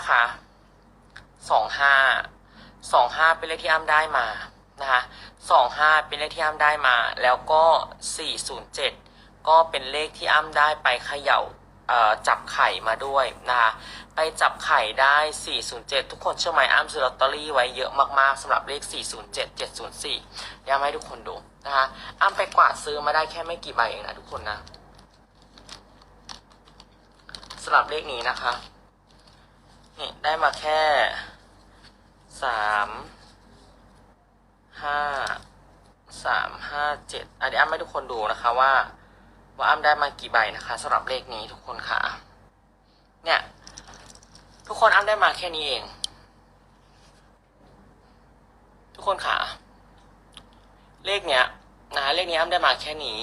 นะคะ สองห้า สองห้าเป็นเลขที่อ้ำได้มานะคะสองห้าเป็นเลขที่อ้ำได้มา แล้วก็สี่ศูนย์เจ็ดก็เป็นเลขที่อ้ำได้ไปเขย่าจับไข่มาด้วยนะคะไปจับไข่ได้ 407 ทุกคนเชื่อไหมอ้ำซื้อลอตเตอรี่ไว้เยอะมากๆสำหรับเลข 407 704ย้ำให้ทุกคนดูนะคะอ้ำไปกวาดซื้อมาได้แค่ไม่กี่ใบเองนะทุกคนนะสำหรับเลขนี้นะคะ นี่ได้มาแค่สามห้าสามห้าเจ็ดอันนี้อ้ำให้ทุกคนดูนะคะว่า ว่าอ้ำได้มากี่ใบนะคะสำหรับเลขนี้ทุกคนค่ะ เนี่ย ทุกคนอ้ำได้มาแค่นี้เอง ทุกคนค่ะ เลขเนี้ยนะเลขนี้อ้ำได้มาแค่นี้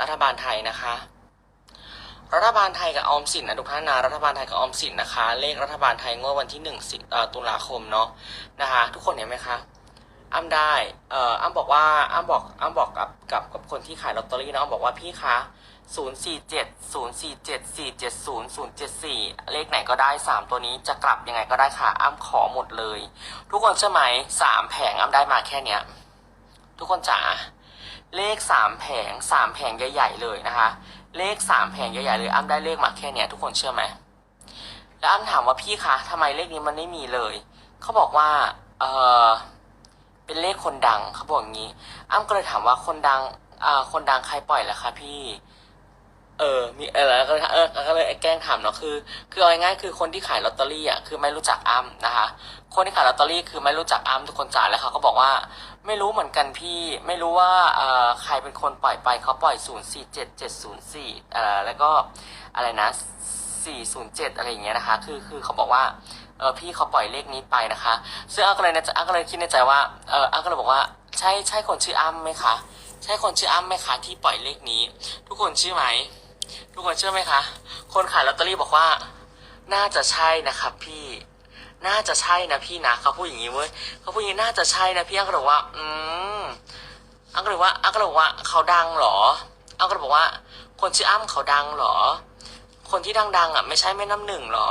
รัฐบาลไทยนะคะ รัฐบาลไทยกับออมสินนะทุกท่านนะรัฐบาลไทยกับออมสินนะคะ เลขรัฐบาลไทยงวดวันที่หนึ่งสิตุลาคมเนาะนะคะ ทุกคนเห็นไหมคะอ้ำได้เอ่ออ้ำบอกว่าอ้ำบอกอ้ำบอกกับกับกับคนที่ขายลอตเตอรี่นะอ้ำบอกว่าพี่คะศูนย์สี่เจ็ดศูนย์สี่เจ็ดสี่เจ็ดศูนย์ศูนย์เจ็ดสี่เลขไหนก็ได้สามตัวนี้จะกลับยังไงก็ได้ค่ะ อ้ำขอหมดเลย ทุกคนเชื่อไหมสามแผงอ้ำได้มาแค่เนี้ย ทุกคนจ๋าเลขสามแผงสามแผงใหญ่ ๆ เลยนะคะ เลขสามแผงใหญ่ๆเลยอ้ำได้เลขมาแค่เนี้ยทุกคนเชื่อไหมแล้วอ้ำถามว่าพี่คะทำไมเลขนี้มันไม่มีเลย เขาบอกว่า เออเป็นเลขคนดังเขาบอกอย่างนี้ อ้ำก็เลยถามว่าคนดังอ่าคนดังใครปล่อยล่ะคะพี่ เออ มีเออแล้วก็เออก็เลยแกล้งถามเนาะคือ คือเอาง่ายๆคือคนที่ขายลอตเตอรี่อะคือไม่รู้จักอ้ำนะคะ คนที่ขายลอตเตอรี่คือไม่รู้จักอ้ำทุกคนจ่ายแล้วเขาก็บอกว่า ไม่รู้เหมือนกันพี่ ไม่รู้ว่าเอ่อใครเป็นคนปล่อยไปเขาปล่อย0 4 7 7 0 4เอ่อแล้วก็อะไรนะ407อะไรอย่างเงี้ยนะคะ คือคือเขาบอกว่าเออพี่เขาปล่อยเลขนี้ไปนะคะ ซึ่งอ้ำก็เลยในอ้ำก็เลยคิดในใจว่าเอออ้ำก็เลยบอกว่าใช่ใช่คนชื่ออ้ำไหมคะใช่คนชื่ออ้ำไหมคะที่ปล่อยเลขนี้ ทุกคนชื่อไหม ทุกคนเชื่อไหมคะ คนขายลอตเตอรี่บอกว่า น่าจะใช่นะครับพี่ น่าจะใช่นะพี่นะเขาพูดอย่างนี้เว้ยเขาพูดอย่างนี้น่าจะใช่นะพี่อังก็เลยบอกว่า อืมอังก็เลยว่าอังก็เลยบอกว่าเขาดังเหรออังก็เลยบอกว่า คนชื่ออ้ำเขาดังเหรอ คนที่ดังๆอะไม่ใช่แม่น้ำหนึ่งหรอ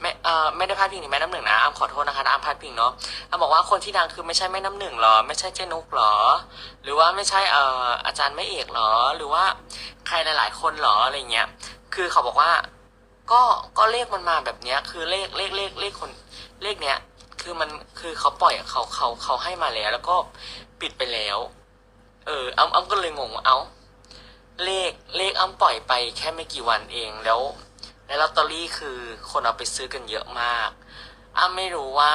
ไม่เอ่อไม่ได้พาดพิงถึงแม่น้ำหนึ่งนะอ้ำขอโทษนะคะอ้ำพาดพิงเนาะอ้ำบอกว่าคนที่ดังคือไม่ใช่แม่น้ำหนึ่งหรอ ไม่ใช่เจนุกหรอ หรือว่าไม่ใช่เอ่ออาจารย์ไม่เอกหรอ หรือว่าใครหลาย ๆ คนหรออะไรเงี้ยคือเขาบอกว่า ก็ก็เลขมันมาแบบเนี้ย คือเลขเลขเลขเลขคนเลขเนี้ย คือมันคือเขาปล่อยเขาเขาเขาให้มาแล้ว แล้วก็ปิดไปแล้ว เอออ้ำอ้ำก็เลยงงว่าเอ้า เลขเลขอ้ำปล่อยไปแค่ไม่กี่วันเองแล้วในลอตเตอรี่คือคนเอาไปซื้อกันเยอะมาก อ้ำไม่รู้ว่า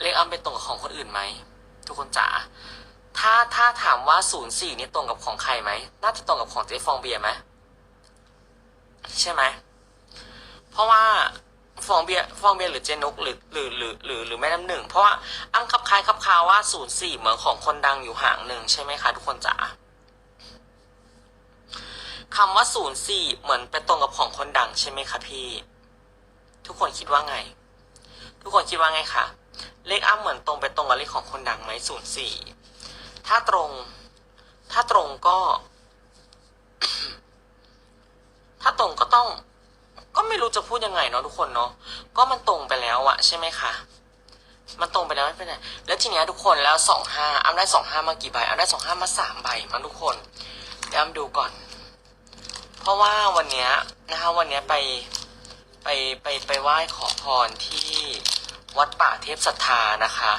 เลขอ้ำไปตรงกับของคนอื่นไหมทุกคนจ๋าถ้าถ้าถามว่าศูนย์สี่นี่ตรงกับของใครไหมน่าจะตรงกับของเจ๊ฟองเบียร์ไหมใช่ไหมเพราะว่าฟองเบียร์ฟองเบียร์หรือเจนุกหรือหรือหรือหรือหรือแม่น้ำหนึ่งเพราะว่าอ้ำคับคล้ายคับคาว่าศูนย์สี่เหมือนของคนดังอยู่ห่างหนึ่งใช่ไหมคะทุกคนจ๋า คำว่าศูนย์สี่เหมือนไปตรงกับของคนดังใช่ไหมคะพี่ ทุกคนคิดว่าไง ทุกคนคิดว่าไงคะเลขอ้ำเหมือนตรงไปตรงกับเลขของคนดังไหมศูนย์สี่ถ้าตรง ถ้าตรงก็ ถ้าตรงก็ต้อง ก็ไม่รู้จะพูดยังไงเนาะทุกคนเนาะก็มันตรงไปแล้วอะใช่ไหมคะมันตรงไปแล้วไม่เป็นไรแล้วทีเนี้ยทุกคนแล้วสองห้าอ้ำได้สองห้ามากี่ใบอ้ำได้สองห้ามาสามใบมาทุกคนเดี๋ยวอ้ำดูก่อน เพราะว่าวันเนี้ยนะคะวันเนี้ยไปไปไปไปไหว้ขอพรที่วัดป่าเทพศรัทธานะคะ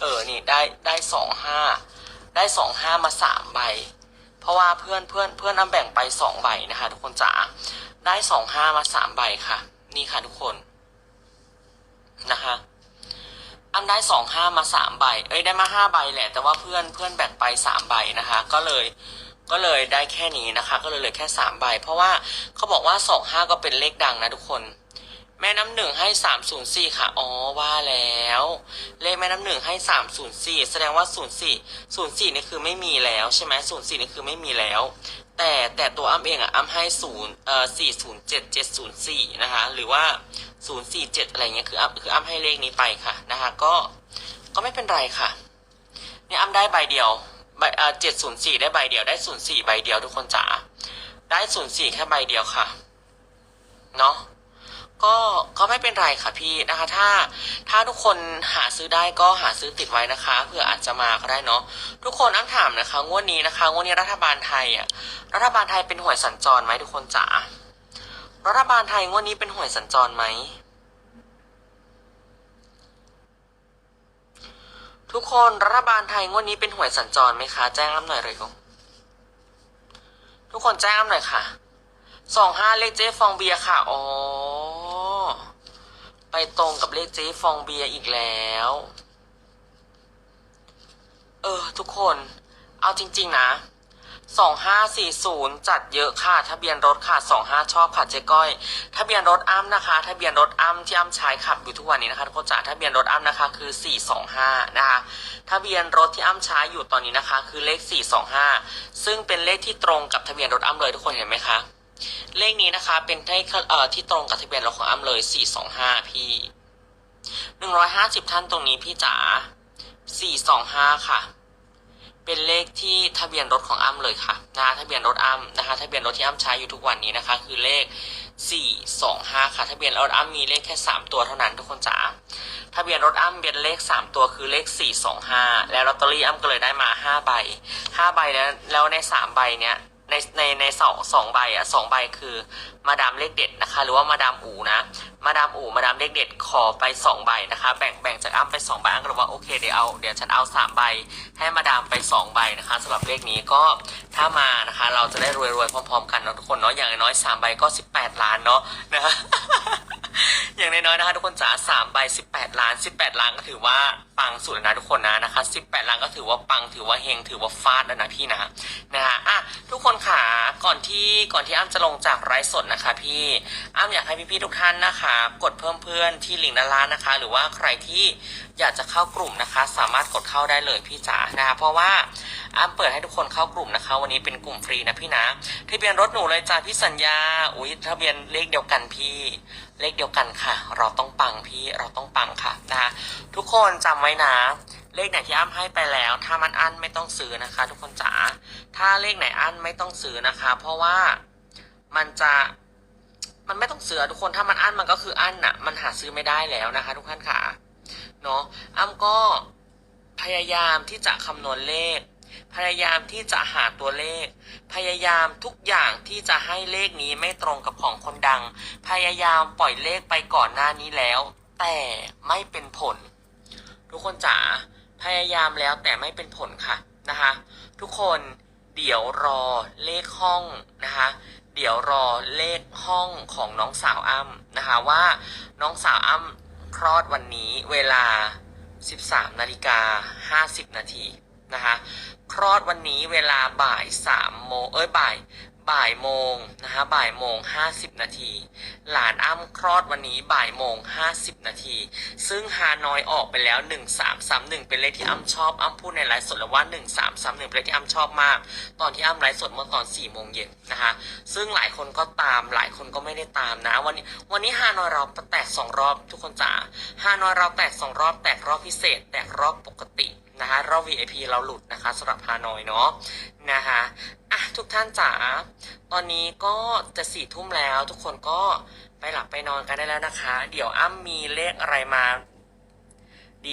เออนี่ได้ได้สองห้าได้สองห้ามาสามใบ เพราะว่าเพื่อนเพื่อนเพื่อนอ้ำแบ่งไปสองใบนะคะ ทุกคนจ๋าได้สองห้ามาสามใบค่ะ นี่ค่ะทุกคนนะคะอันได้สองห้ามาสามใบ เอ้ยได้มาห้าใบแหละ แต่ว่าเพื่อนเพื่อนแบ่งไปสามใบนะคะ ก็เลย ก็เลยได้แค่นี้นะคะ ก็เลยเหลือแค่สามใบ เพราะว่าเขาบอกว่าสองห้าก็เป็นเลขดังนะทุกคน แม่น้ำหนึ่งให้สามศูนย์สี่ค่ะอ๋อว่าแล้ว เลขแม่น้ำหนึ่งให้สามศูนย์สี่แสดงว่าศูนย์สี่ศูนย์สี่นี่คือไม่มีแล้วใช่ไหมศูนย์สี่นี่คือไม่มีแล้ว แต่แต่ตัวอ้ำเองอะอ้ำให้ศูนย์เอ่อสี่ศูนย์เจ็ดเจ็ดศูนย์สี่นะคะหรือว่าศูนย์สี่เจ็ดอะไรเงี้ยคืออ้ำคืออ้ำให้เลขนี้ไปค่ะนะคะ ก็ก็ไม่เป็นไรค่ะเนี่ยอ้ำได้ใบเดียว ใบเจ็ดศูนย์สี่ได้ใบเดียวได้ศูนย์สี่ใบเดียวทุกคนจ๋าได้ศูนย์สี่แค่ใบเดียวค่ะ เนาะก็ก็ไม่เป็นไรค่ะพี่นะคะ ถ้าถ้าทุกคนหาซื้อได้ก็หาซื้อติดไว้นะคะเผื่ออาจจะมาก็ได้เนาะทุกคนอ้ำถามนะคะงวดนี้นะคะงวดนี้รัฐบาลไทยอะรัฐบาลไทยเป็นหวยสัญจรไหมทุกคนจ๋ารัฐบาลไทยงวดนี้เป็นหวยสัญจรไหม ทุกคนรัฐบาลไทยงวดนี้เป็นหวยสัญจรไหมคะ แจ้งอ้ำหน่อยเลยลูกทุกคนแจ้งอ้ำหน่อยค่ะสองห้าเลขเจ๊ฟองเบียร์ค่ะอ๋อไปตรงกับเลขเจ๊ฟองเบียร์อีกแล้ว เออ ทุกคน เอาจริง ๆ นะ สองห้าสี่ศูนย์จัดเยอะค่ะ ทะเบียนรถค่ะสองห้าชอบค่ะเจ๊ก้อย ทะเบียนรถอ้ำนะคะ ทะเบียนรถอ้ำที่อ้ำใช้ขับอยู่ทุกวันนี้นะคะทุกคนจ๋าทะเบียนรถอ้ำนะคะคือสี่สองห้านะคะ ทะเบียนรถที่อ้ำใช้อยู่ตอนนี้นะคะ คือเลขสี่สองห้าซึ่งเป็นเลขที่ตรงกับทะเบียนรถอ้ำเลยทุกคนเห็นไหมคะ เลขนี้นะคะเป็นเลขเอ่อที่ตรงกับทะเบียนรถของอ้ำเลย 425 พี่ 150 ท่านตรงนี้พี่จ๋า425 ค่ะ เป็นเลขที่ทะเบียนรถของอ้ำเลยค่ะนะคะทะเบียนรถอ้ำนะคะทะเบียนรถที่อ้ำใช้อยู่ทุกวันนี้นะคะ คือเลข 425 ค่ะ ทะเบียนรถอ้ำมีเลขแค่ 3 ตัวเท่านั้นทุกคนจ๋าทะเบียนรถอ้ำเป็นเลข 3 ตัวคือเลข 425 แล้วลอตเตอรี่อ้ำก็เลยได้มา 5 ใบ 5 ใบแล้วแล้วใน 3 ใบเนี้ย ในในในสองสองใบอะสองใบคือมาดามเลขเด็ดนะคะ หรือว่ามาดามอูนะมาดามอูมาดามเลขเด็ดขอไปสองใบนะคะ แบ่งแบ่งจากอ้ำไปสองใบอ้ำก็เลยว่าโอเคเดี๋ยวเอาเดี๋ยวฉันเอาสามใบให้มาดามไปสองใบนะคะสำหรับเลขนี้ก็ถ้ามานะคะ เราจะได้รวยรวยๆพร้อมๆ กันเนาะทุกคนเนาะอย่างน้อยสามใบก็สิบแปดล้านเนาะนะอย่างน้อยๆนะคะทุกคนจ๋าสามใบสิบแปดล้านสิบแปดล้านก็ถือว่า ปังสุดนะทุกคนนะนะคะสิบแปดล้านก็ถือว่าปังถือว่าเฮงถือว่าฟาดแล้วนะพี่นะนะฮะอะทุกคนค่ะก่อนที่ก่อนที่อ้ำจะลงจากไลฟ์สดนะคะ พี่อ้ำอยากให้พี่ๆทุกท่านนะคะ กดเพิ่มเพื่อนที่ลิงก์ด้านล่างนะคะ หรือว่าใครที่อยากจะเข้ากลุ่มนะคะ สามารถกดเข้าได้เลยพี่จ๋านะคะเพราะว่าอ้ำเปิดให้ทุกคนเข้ากลุ่มนะคะ วันนี้เป็นกลุ่มฟรีนะพี่นะทะเบียนรถหนูเลยจ้าพี่สัญญาอุ้ยทะเบียนเลขเดียวกันพี่เลขเดียวกันค่ะ เราต้องปังพี่เราต้องปังค่ะนะคะทุกคนจำไว้นะ เลขไหนที่อ้ำให้ไปแล้ว ถ้ามันอั้นไม่ต้องซื้อนะคะ ทุกคนจ๋าถ้าเลขไหนอั้นไม่ต้องซื้อนะคะ เพราะว่ามันจะมันไม่ต้องซื้อทุกคนถ้ามันอั้นมันก็คืออั้นน่ะมันหาซื้อไม่ได้แล้วนะคะ ทุกท่านค่ะเนาะอ้ำก็พยายามที่จะคำนวณเลข พยายามที่จะหาตัวเลข พยายามทุกอย่างที่จะให้เลขนี้ไม่ตรงกับของคนดัง พยายามปล่อยเลขไปก่อนหน้านี้แล้ว แต่ไม่เป็นผล ทุกคนจ๋าพยายามแล้วแต่ไม่เป็นผลค่ะนะคะ ทุกคนเดี๋ยวรอเลขห้องนะคะ เดี๋ยวรอเลขห้องของน้องสาวอ้ำนะคะว่าน้องสาวอ้ำคลอดวันนี้เวลา 13นาฬิกา50นาทีนะคะคลอดวันนี้เวลาบ่ายสามโมงเอ้ยบ่าย บ่ายโมงนะคะบ่ายโมงห้าสิบนาที หลานอ้ำคลอดวันนี้บ่ายโมงห้าสิบนาที ซึ่งฮานอยออกไปแล้วหนึ่งสามสามหนึ่งเป็นเลขที่อ้ำชอบอ้ำพูดในไลฟ์สดแล้วว่าหนึ่งสามสามหนึ่งเป็นเลขที่อ้ำชอบมาก ตอนที่อ้ำไลฟ์สดเมื่อตอนสี่โมงเย็นนะคะซึ่งหลายคนก็ตามหลายคนก็ไม่ได้ตามนะ วันนี้วันนี้ฮานอยเราแตกสองรอบทุกคนจ๋าฮานอยเราแตกสองรอบแตกรอบพิเศษ แตกรอบปกตินะคะรอบ VIP เราหลุดนะคะสำหรับฮานอยเนาะนะคะ ทุกท่านจ๋า ตอนนี้ก็จะสี่ทุ่มแล้ว ทุกคนก็ไปหลับไปนอนกันได้แล้วนะคะ เดี๋ยวอ้ำมีเลขอะไรมา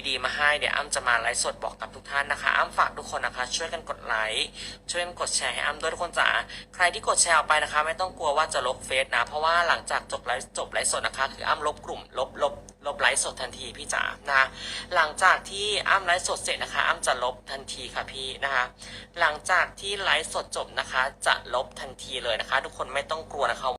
ดีๆ มาให้เดี๋ยวอ้ำจะมาไลฟ์สดบอกกับทุกท่านนะคะ อ้ำฝากทุกคนนะคะ ช่วยกันกดไลค์ช่วยกันกดแชร์ให้อ้ำด้วยทุกคนจ๋าใครที่กดแชร์ออกไปนะคะ ไม่ต้องกลัวว่าจะลบเฟซนะ เพราะว่าหลังจากจบไลฟ์จบไลฟ์สดนะคะ คืออ้ำลบกลุ่มลบลบลบไลฟ์สดทันทีพี่จ๋านะหลังจากที่อ้ำไลฟ์สดเสร็จนะคะ อ้ำจะลบทันทีค่ะพี่นะคะ หลังจากที่ไลฟ์สดจบนะคะ จะลบทันทีเลยนะคะ ทุกคนไม่ต้องกลัวนะคะ